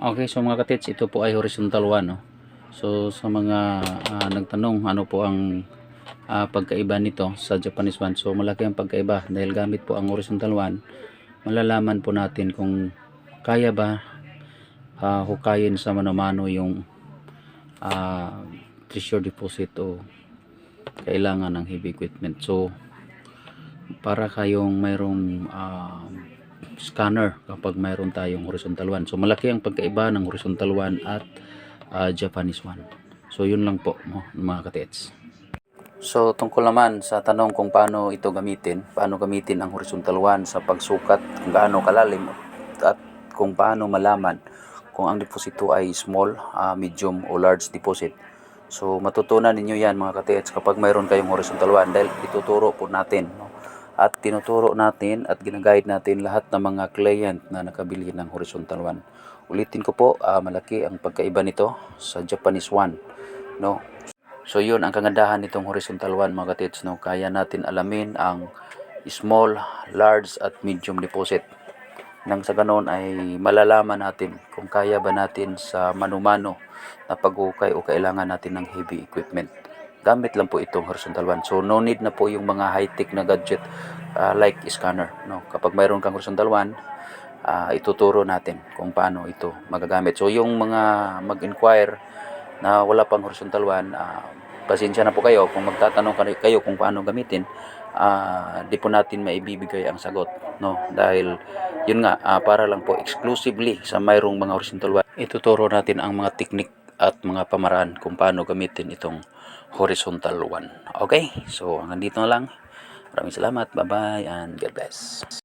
Okay, so mga katits, ito po ay horizontal one. No? So sa mga ah, nagtanong ano po ang ah, pagkaiba nito sa Japanese one. So malaki ang pagkaiba dahil gamit po ang horizontal one. Malalaman po natin kung kaya ba ah, hukayin sa mano-mano yung ah, treasure deposit o kailangan ng heavy equipment. So para kayong mayroong ah, scanner kapag mayroon tayong horizontal one. So malaki ang pagkaiba ng horizontal one at ah, Japanese one. So yun lang po no, mga katets. So tungkol naman sa tanong kung paano ito gamitin, paano gamitin ang horizontal one sa pagsukat, kung gaano kalalim at kung paano malaman kung ang deposito ay small, ah, medium o large deposit. So matutunan ninyo yan mga katets kapag mayroon kayong horizontal one dahil ituturo po natin. No? At tinuturo natin at ginaguide natin lahat ng mga client na nakabili ng horizontal one. Ulitin ko po, ah, malaki ang pagkaiba nito sa Japanese one. No? So yun ang kagandahan nitong horizontal one mga katits. No? Kaya natin alamin ang small, large at medium deposit. Nang sa ganon ay malalaman natin kung kaya ba natin sa mano-mano na paghukay o kailangan natin ng heavy equipment. Gamit lang po itong horizontal one. So no need na po yung mga high-tech na gadget ah, like scanner. No? Kapag mayroon kang horizontal one, ah, ituturo natin kung paano ito magagamit. So yung mga mag-inquire na wala pang horizontal one, ah, pasensya na po kayo kung magtatanong ka- kayo kung paano gamitin, ah, di po natin maibibigay ang sagot, no? Dahil yun nga, ah, para lang po exclusively sa mayroong mga horizontal one, ituturo natin ang mga teknik at mga pamaraan kung paano gamitin itong horizontal one. Okay? So, hanggang dito na lang. Maraming salamat. Bye-bye and God bless.